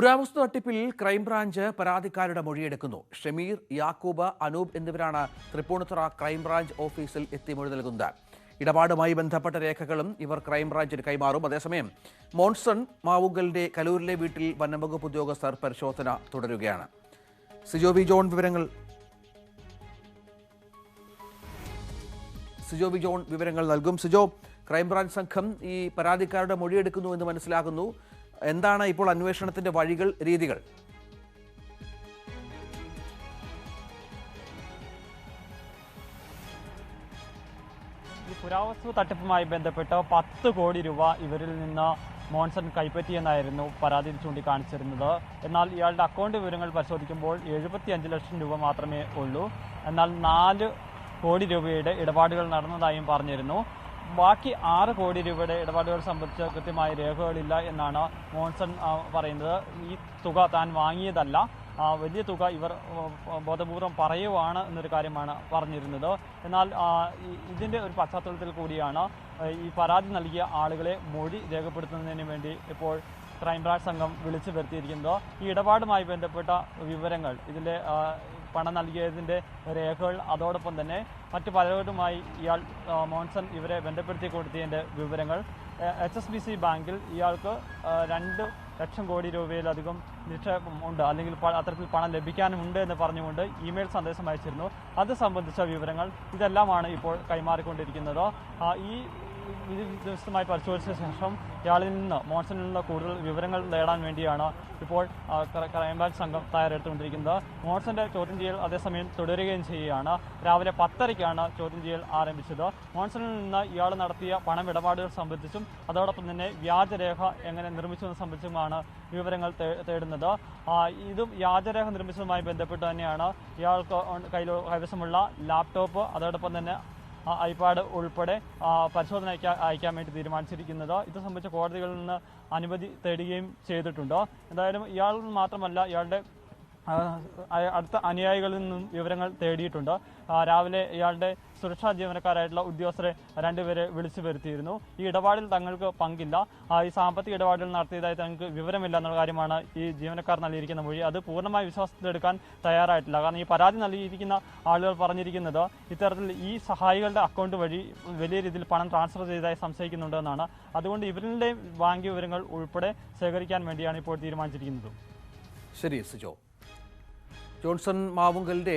പുരാവസ്തു തട്ടിപ്പിൽ ക്രൈംബ്രാഞ്ച് പരാതിക്കാരുടെ മൊഴിയെടുക്കുന്നു. ഷമീർ യാക്കൂബ് അനൂപ് എന്നിവരാണ് തൃപ്പൂണിത്തുറ ക്രൈംബ്രാഞ്ച് ഓഫീസിൽ എത്തി മൊഴി നൽകുന്നത്. ഇടപാടുമായി ബന്ധപ്പെട്ട രേഖകളും ഇവർ ക്രൈംബ്രാഞ്ചിന് കൈമാറും. അതേസമയം മോൺസൺ മാവുങ്കലിന്റെ കലൂരിലെ വീട്ടിൽ വനംവകുപ്പ് ഉദ്യോഗസ്ഥർ പരിശോധന തുടരുകയാണ്. സിജോ വി ജോൺ വിവരങ്ങൾ സിജോ വി ജോൺ വിവരങ്ങൾ നൽകും. സിജോ ക്രൈംബ്രാഞ്ച് സംഘം ഈ പരാതിക്കാരുടെ മൊഴിയെടുക്കുന്നു എന്ന് മനസ്സിലാകുന്നു. എന്താണ് ഇപ്പോൾ അന്വേഷണത്തിന്റെ വഴികൾ രീതികൾ? പുരാവസ്തു തട്ടിപ്പുമായി ബന്ധപ്പെട്ട് പത്ത് കോടി രൂപ ഇവരിൽ നിന്ന് മോൺസൺ കൈപ്പറ്റിയെന്നായിരുന്നു പരാതിയിൽ ചൂണ്ടിക്കാണിച്ചിരുന്നത്. എന്നാൽ ഇയാളുടെ അക്കൗണ്ട് വിവരങ്ങൾ പരിശോധിക്കുമ്പോൾ എഴുപത്തിയഞ്ച് ലക്ഷം രൂപ മാത്രമേ ഉള്ളൂ. എന്നാൽ നാല് കോടി രൂപയുടെ ഇടപാടുകൾ നടന്നതായും പറഞ്ഞിരുന്നു. ബാക്കി ആറ് കോടി രൂപയുടെ ഇടപാടുകൾ സംബന്ധിച്ച് കൃത്യമായ രേഖകളില്ല എന്നാണ് മോൺസൺ പറയുന്നത്. ഈ തുക താൻ വാങ്ങിയതല്ല. വലിയ തുക ഇവർ ബോധപൂർവം പറയുവാണ് എന്നൊരു കാര്യമാണ് പറഞ്ഞിരുന്നത്. എന്നാൽ ഇതിന്റെ ഒരു പശ്ചാത്തലത്തിൽ കൂടിയാണ് ഈ പരാതി നൽകിയ ആളുകളെ മൊഴി രേഖപ്പെടുത്തുന്നതിന് വേണ്ടി ഇപ്പോൾ ക്രൈംബ്രാഞ്ച് സംഘം വിളിച്ചു വരുത്തിയിരിക്കുന്നത്. ഈ ഇടപാടുമായി ബന്ധപ്പെട്ട വിവരങ്ങൾ ഇതിലെ പണം നൽകിയതിന്റെ രേഖകൾ അതോടൊപ്പം തന്നെ മറ്റു പലരോടുമായി ഇയാൾ മോൺസൺ ഇവരെ ബന്ധപ്പെടുത്തി കൊടുത്തതിന്റെ വിവരങ്ങൾ. എച്ച് എസ് ബി സി ബാങ്കിൽ ഇയാൾക്ക് രണ്ട് ലക്ഷം കോടി രൂപയിലധികം നിക്ഷേപം ഉണ്ട് അല്ലെങ്കിൽ അത്തരത്തിൽ പണം ലഭിക്കാനുമുണ്ട് എന്ന് പറഞ്ഞുകൊണ്ട് ഇമെയിൽ സന്ദേശം അയച്ചിരുന്നു. അത് സംബന്ധിച്ച വിവരങ്ങൾ ഇതെല്ലാമാണ് ഇപ്പോൾ കൈമാറിക്കൊണ്ടിരിക്കുന്നത്. ഈ ഇത് ദിവസമായി പരിശോധിച്ച ശേഷം ഇയാളിൽ നിന്ന് മോൺസണിൽ നിന്ന് കൂടുതൽ വിവരങ്ങൾ നേടാൻ വേണ്ടിയാണ് ഇപ്പോൾ ക്രൈംബ്രാഞ്ച് സംഘം തയ്യാറെടുത്തുകൊണ്ടിരിക്കുന്നത്. മോൺസന്റെ ചോദ്യം ചെയ്യൽ അതേസമയം തുടരുകയും ചെയ്യുകയാണ്. രാവിലെ പത്തരയ്ക്കാണ് ചോദ്യം ചെയ്യൽ ആരംഭിച്ചത്. മോൺസണിൽ നിന്ന് ഇയാൾ നടത്തിയ പണമിടപാടുകൾ സംബന്ധിച്ചും അതോടൊപ്പം തന്നെ വ്യാജരേഖ എങ്ങനെ നിർമ്മിച്ചതെന്ന് സംബന്ധിച്ചുമാണ് വിവരങ്ങൾ തേടുന്നത്. ഇതും വ്യാജരേഖ നിർമ്മിച്ചതുമായി ബന്ധപ്പെട്ട് തന്നെയാണ് ഇയാൾക്ക് കൈവശമുള്ള ലാപ്ടോപ്പ് അതോടൊപ്പം തന്നെ ഐപാഡ് ഉൾപ്പെടെ പരിശോധന അയക്കാൻ വേണ്ടി തീരുമാനിച്ചിരിക്കുന്നത്. ഇത് സംബന്ധിച്ച് കോടതികളിൽ നിന്ന് അനുമതി തേടുകയും ചെയ്തിട്ടുണ്ട്. എന്തായാലും ഇയാൾ മാത്രമല്ല ഇയാളുടെ അടുത്ത അനുയായികളിൽ നിന്നും വിവരങ്ങൾ തേടിയിട്ടുണ്ട്. രാവിലെ ഇയാളുടെ സുരക്ഷാ ജീവനക്കാരായിട്ടുള്ള ഉദ്യോഗസ്ഥരെ രണ്ടുപേരെ വിളിച്ചു വരുത്തിയിരുന്നു. ഈ ഇടപാടിൽ തങ്ങൾക്ക് പങ്കില്ല. ഈ സാമ്പത്തിക ഇടപാടുകൾ നടത്തിയതായി തങ്ങൾക്ക് വിവരമില്ല എന്നുള്ള കാര്യമാണ് ഈ ജീവനക്കാർ നൽകിയിരിക്കുന്ന മൊഴി. അത് പൂർണമായി വിശ്വാസത്തിലെടുക്കാൻ തയ്യാറായിട്ടില്ല. കാരണം ഈ പരാതി നൽകിയിരിക്കുന്ന ആളുകൾ പറഞ്ഞിരിക്കുന്നത് ഇത്തരത്തിൽ ഈ സഹായികളുടെ അക്കൗണ്ട് വഴി വലിയ രീതിയിൽ പണം ട്രാൻസ്ഫർ ചെയ്തതായി സംശയിക്കുന്നുണ്ടെന്നാണ് അതുകൊണ്ട് ഇവരുടെ ബാങ്ക് വിവരങ്ങൾ ഉൾപ്പെടെ ശേഖരിക്കാൻ വേണ്ടിയാണ് ഇപ്പോൾ തീരുമാനിച്ചിരിക്കുന്നത്. ശരി സിജോ. ജോൺസൺ മാവുങ്കലിന്റെ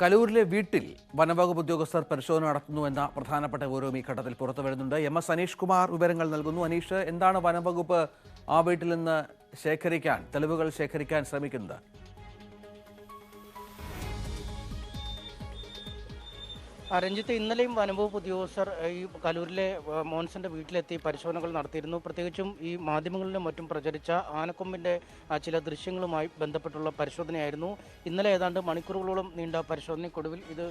കലൂരിലെ വീട്ടിൽ വനംവകുപ്പ് ഉദ്യോഗസ്ഥർ പരിശോധന നടത്തുന്നു എന്ന പ്രധാനപ്പെട്ട വിവരവും ഈ ഘട്ടത്തിൽ പുറത്തു വരുന്നുണ്ട്. എം എസ് അനീഷ് കുമാർ വിവരങ്ങൾ നൽകുന്നു. അനീഷ് എന്താണ് വനംവകുപ്പ് ആ വീട്ടിൽ നിന്ന് ശേഖരിക്കാൻ തെളിവുകൾ ശേഖരിക്കാൻ ശ്രമിക്കുന്നത്? രഞ്ജിത്ത് ഇന്നലെയും വനംവകുപ്പ് ഉദ്യോഗസ്ഥർ ഈ കലൂരിലെ മോൻസിന്റെ വീട്ടിലെത്തി പരിശോധനകൾ നടത്തിയിരുന്നു. പ്രത്യേകിച്ചും ഈ മാധ്യമങ്ങളിലും മറ്റും പ്രചരിച്ച ആനക്കൊമ്പിന്റെ ചില ദൃശ്യങ്ങളുമായി ബന്ധപ്പെട്ടുള്ള പരിശോധനയായിരുന്നു. ഇന്നലെ ഏതാണ്ട് മണിക്കൂറുകളോളം നീണ്ട പരിശോധനയ്ക്കൊടുവിൽ ഇത്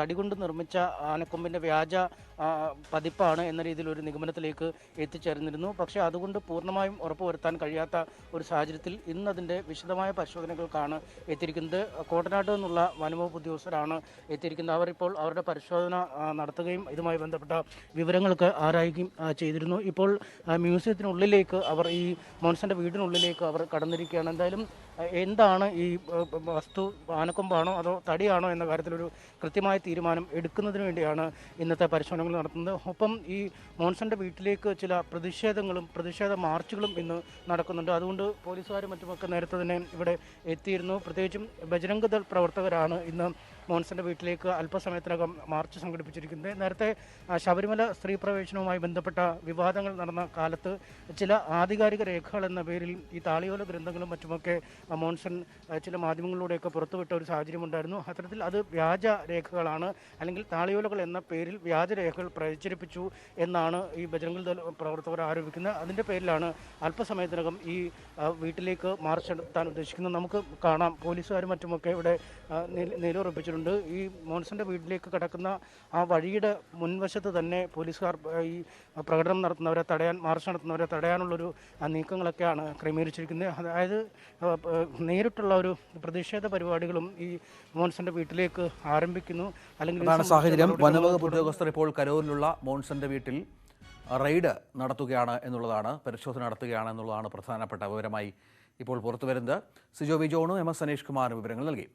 തടികൊണ്ട് തടി കൊണ്ട് നിർമ്മിച്ച ആനക്കൊമ്പിന്റെ വ്യാജ പതിപ്പാണ് എന്ന രീതിയിൽ ഒരു നിഗമനത്തിലേക്ക് എത്തിച്ചേർന്നിരുന്നു. പക്ഷേ അതുകൊണ്ട് പൂർണമായും ഉറപ്പുവരുത്താൻ കഴിയാത്ത ഒരു സാഹചര്യത്തിൽ ഇന്ന് അതിന്റെ വിശദമായ പരിശോധനകൾക്കാണ് എത്തിയിരിക്കുന്നത്. കോട്ടനാട് നിന്നുള്ള വനംവകുപ്പ് ഉദ്യോഗസ്ഥരാണ് എത്തിയിരിക്കുന്നത്. അവർ ഇപ്പോൾ അവരുടെ പരിശോധന നടത്തുകയും ഇതുമായി ബന്ധപ്പെട്ട വിവരങ്ങൾക്ക് ആരായുകയും ചെയ്തിരുന്നു. ഇപ്പോൾ മ്യൂസിയത്തിനുള്ളിലേക്ക് അവർ ഈ മോൻസന്റെ വീടിനുള്ളിലേക്ക് അവർ കടന്നിരിക്കുകയാണ്. എന്തായാലും എന്താണ് ഈ വസ്തു ആനക്കൊമ്പാണോ അതോ തടിയാണോ എന്ന കാര്യത്തിലൊരു കൃത്യമായ തീരുമാനം എടുക്കുന്നതിന് വേണ്ടിയാണ് ഇന്നത്തെ പരിശോധനകൾ നടത്തുന്നത്. ഒപ്പം ഈ മോൺസന്റെ വീട്ടിലേക്ക് ചില പ്രതിഷേധങ്ങളും പ്രതിഷേധ മാർച്ചുകളും ഇന്ന് നടക്കുന്നുണ്ട്. അതുകൊണ്ട് പോലീസുകാരും മറ്റുമൊക്കെ നേരത്തെ തന്നെ ഇവിടെ എത്തിയിരുന്നു. പ്രത്യേകിച്ചും ബജരംഗ് ദൾ പ്രവർത്തകരാണ് ഇന്ന് മോൺസന്റെ വീട്ടിലേക്ക് അല്പസമയത്തിനകം മാർച്ച് സംഘടിപ്പിച്ചിരിക്കുന്നത്. നേരത്തെ ശബരിമല സ്ത്രീ പ്രവേശനവുമായി ബന്ധപ്പെട്ട വിവാദങ്ങൾ നടന്ന കാലത്ത് ചില ആധികാരിക രേഖകൾ എന്ന പേരിൽ ഈ താളിയോല ഗ്രന്ഥങ്ങളും മറ്റുമൊക്കെ മോൺസൺ ചില മാധ്യമങ്ങളിലൂടെയൊക്കെ പുറത്തുവിട്ട ഒരു സാഹചര്യമുണ്ടായിരുന്നു. അത്തരത്തിൽ അത് വ്യാജ രേഖകളാണ് അല്ലെങ്കിൽ താളിയോലകൾ എന്ന പേരിൽ വ്യാജ രേഖകൾ പ്രചരിപ്പിച്ചു എന്നാണ് ഈ ബജരംഗൽ ദൾ പ്രവർത്തകർ ആരോപിക്കുന്നത്. അതിന്റെ പേരിലാണ് അല്പസമയത്തിനകം ഈ വീട്ടിലേക്ക് മാർച്ച് നടത്താൻ ഉദ്ദേശിക്കുന്നത്. നമുക്ക് കാണാം. പോലീസുകാരും മറ്റുമൊക്കെ ഇവിടെ നിലയുറപ്പിച്ചിട്ടുണ്ട്. ഈ മോൺസന്റെ വീട്ടിലേക്ക് കടക്കുന്ന ആ വഴിയുടെ മുൻവശത്ത് തന്നെ പോലീസുകാർ ഈ പ്രകടനം നടത്തുന്നവരെ തടയാൻ മാർച്ച് നടത്തുന്നവരെ തടയാനുള്ളൊരു നീക്കങ്ങളൊക്കെയാണ് ക്രമീകരിച്ചിരിക്കുന്നത്. അതായത് നേരിട്ടുള്ള ഒരു പ്രതിഷേധ പരിപാടികളും ഈ മോൺസന്റെ വീട്ടിലേക്ക് ആരംഭിക്കുന്നു. അല്ലെങ്കിൽ സാഹചര്യം. വനവകുപ്പ് ഉദ്യോഗസ്ഥർ ഇപ്പോൾ കരൂരിലുള്ള മോൺസന്റെ വീട്ടിൽ റെയ്ഡ് നടത്തുകയാണ് എന്നുള്ളതാണ് പരിശോധന നടത്തുകയാണ് എന്നുള്ളതാണ് പ്രധാനപ്പെട്ട വിവരമായി ഇപ്പോൾ പുറത്തുവരുന്നത്. സിജോ വി ജോണും എം എസ് സനീഷ് കുമാറും വിവരങ്ങൾ നൽകി.